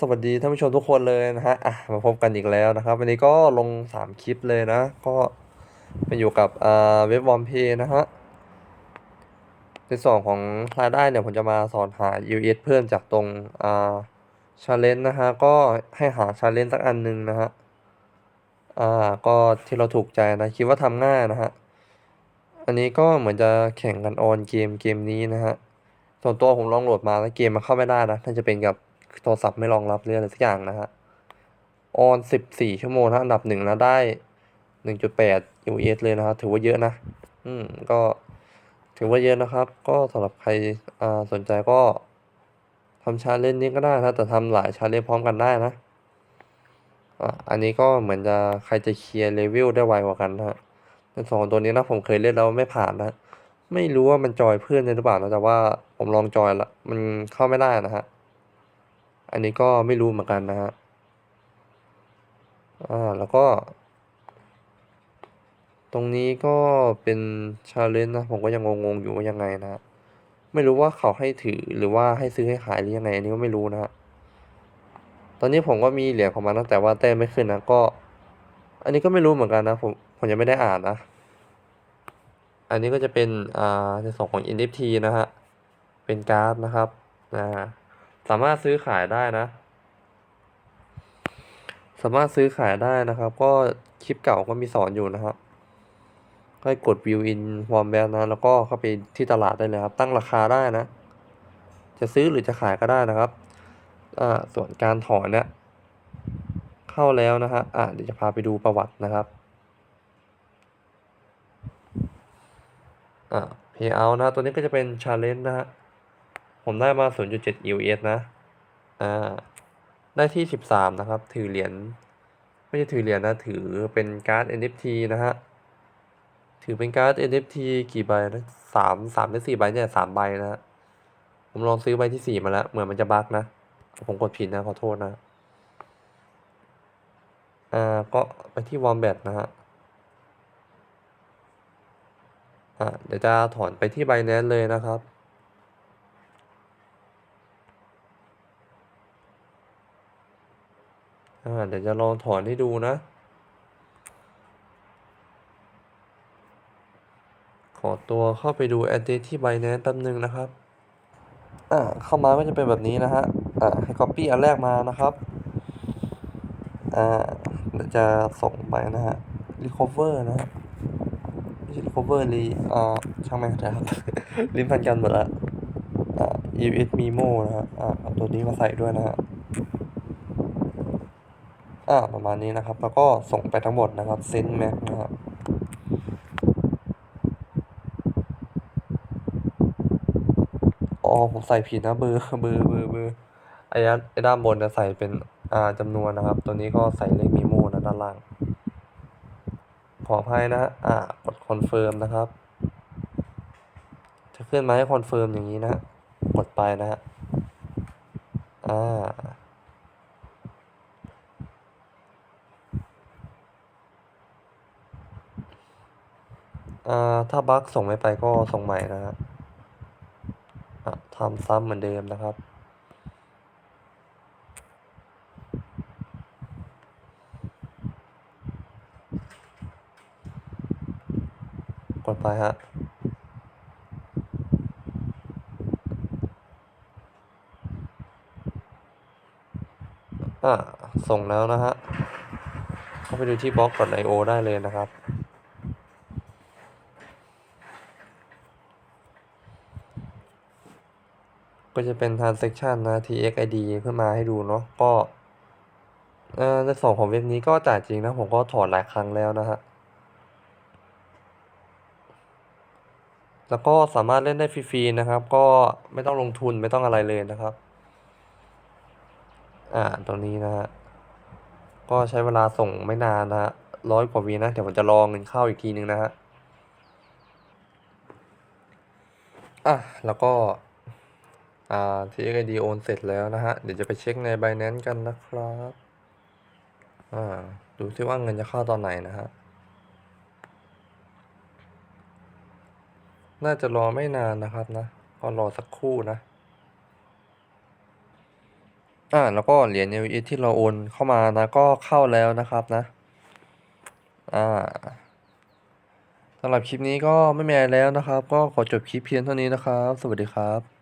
สวัสดีท่านผู้ชมทุกคนเลยนะฮะอะมาพบกันอีกแล้วนะครับ วันนี้ก็ลงสามคลิปเลยนะ ก็มาอยู่กับอ่าเว็บวอมเพย์นะฮะในส่วนของรายได้เนี่ยผมจะมาสอนหา US เพิ่มจากตรงอ่าชาเลนจ์นะฮะ ก็ให้หาชาเลนจ์สักอันหนึ่งนะฮะ อ่า ก็ที่เราถูกใจนะ คิดว่าทำง่ายนะฮะ อันนี้ก็เหมือนจะแข่งกันออนเกมเกมนี้นะฮะ ส่วนตัวผมลองโหลดมาแล้วเกมมันเข้าไม่ได้นะน่าจะเป็นกับ โทรศัพท์ไม่รองรับหรืออะไรสักอย่างนะฮะ ออนสิบสี่ชั่วโมงนะอันดับหนึ่งนะได้หนึ่งจุดแปด US เลยนะครับถือว่าเยอะนะ อืม ก็ ถือว่าเยอะนะครับ ก็สำหรับใครอ่าสนใจก็ทำชาเลนจ์นี้ก็ได้นะแต่ทำหลายชาเลนจ์พร้อมกันได้นะอะอันนี้ก็เหมือนจะใครจะเคลียร์เลเวลได้ไวกว่ากันนะฮะในสองตัวนี้นะผมเคยเล่นแล้วไม่ผ่านนะ ไม่รู้ว่ามันจอยเพื่อนได้หรือเปล่านะแต่ว่าผมลองจอยละมันเข้าไม่ได้นะฮะ อันนี้ก็ไม่รู้เหมือนกันนะฮะ อ่า แล้วก็ ตรงนี้ก็เป็นชาเลนจ์นะ ผมก็ยังงงๆอยู่ว่ายังไงนะ ไม่รู้ว่าเขาให้ถือหรือว่าให้ซื้อให้ขายหรือยังไง อันนี้ก็ไม่รู้นะฮะ ตอนนี้ผมก็มีเหรียญของมันนะแต่ว่าแต้มไม่ขึ้นนะ ก็ อันนี้ก็ไม่รู้เหมือนกันนะ ผม ผมยังไม่ได้อ่านนะ อันนี้ก็จะเป็น อ่าในส่วนของ NFT นะฮะ เป็นการ์ดนะครับอ่า สามารถซื้อขายได้นะ สามารถซื้อขายได้นะครับ ก็คลิปเก่าก็มีสอนอยู่นะครับก็ให้กด view in warm b a n นะ แล้วก็เข้าไปที่ตลาดได้เลยครับ ตั้งราคาได้นะ จะซื้อหรือจะขายก็ได้นะครับ อ่า ส่วนการถอนเนี่ย เข้าแล้วนะฮะ อ่าเดี๋ยวจะพาไปดูประวัตินะครับ อ่า payout นะ ตัวนี้ก็จะเป็น challenge นะฮะ ผมได้มา 0.7 US นะ อ่า ได้ที่สิบสามนะครับ ถือเหรียญ ไม่ใช่ถือเหรียญนะ ถือเป็นการ์ด NFT นะฮะ ถือเป็นการ์ด NFT กี่ใบนะสามสามหรือสี่ใบเนี่ยสามใบนะฮะผมลองซื้อใบที่สี่มาแล้ว เหมือนมันจะบั๊กนะ ผมกดผิดนะขอโทษนะ อ่า ก็ไปที่วอมแบตนะฮะอ่าเดี๋ยวจะถอนไปที่ไบแนนเลยนะครับ อ่าเดี๋ยวจะลองถอนให้ดูนะ ขอตัวเข้าไปดูแอดเดที่ Binance แป๊บนึงนะครับ อ่าเข้ามาก็จะเป็นแบบนี้นะฮะ อ่าให้ Copy อันแรกมานะครับ อ่าเดี๋ยวจะส่งไปนะฮะ Recover นะฮะไม่ใช่ Recover รีอ่าช่างแม่งนะครับ ลิ้นพันกันหมดละอ่า ES Memo นะฮะ อ่าเอาตัวนี้มาใส่ด้วยนะฮะ อ่าประมาณนี้นะครับ แล้วก็ส่งไปทั้งหมดนะครับ Send Max นะครับอ๋อผมใส่ผิดนะเบอร์เบอร์เบอร์เบอร์ไอ้ด้านไอ้ด้านบนจะใส่เป็นอ่าจำนวนนะครับ ตัวนี้ก็ใส่เลขมีโมนะด้านล่าง ขออภัยนะฮะอ่ากดคอนเฟิร์มนะครับ จะขึ้นมาให้คอนเฟิร์มอย่างนี้นะ กดไปนะฮะอ่า อ่าถ้าบั๊กส่งไม่ไปก็ส่งใหม่นะฮะทำซ้ำเหมือนเดิมนะครับ กดไปฮะอ่าส่งแล้วนะฮะ เข้าไปดูที่บล็อกกด IO ได้เลยนะครับ ก็จะเป็น transaction นะ txid ขึ้นมาให้ดูเนาะก็อ่อในส่วนของเว็บนี้ก็จ่ายจริงนะ ผมก็ถอนหลายครั้งแล้วนะฮะ แล้วก็สามารถเล่นได้ฟรีๆนะครับ ก็ไม่ต้องลงทุนไม่ต้องอะไรเลยนะครับ อ่าตรงนี้นะฮะ ก็ใช้เวลาส่งไม่นานนะฮะร้อยกว่าวีนะ เดี๋ยวผมจะรองเงินเข้าอีกทีนึงนะฮะ อะแล้วก็ อ่า TXID โอนเสร็จแล้วนะฮะ เดี๋ยวจะไปเช็คใน Binance กันนะครับ อ่า ดูซิว่าเงินจะเข้าตอนไหนนะฮะ น่าจะรอไม่นานนะครับนะก็รอสักครู่นะ อ่า แล้วก็เหรียญ LES ที่เราโอนเข้ามานะ ก็เข้าแล้วนะครับนะ อ่าสำหรับคลิปนี้ก็ไม่มีอะไรแล้วนะครับ ก็ขอจบคลิปเพียงเท่านี้นะครับ สวัสดีครับ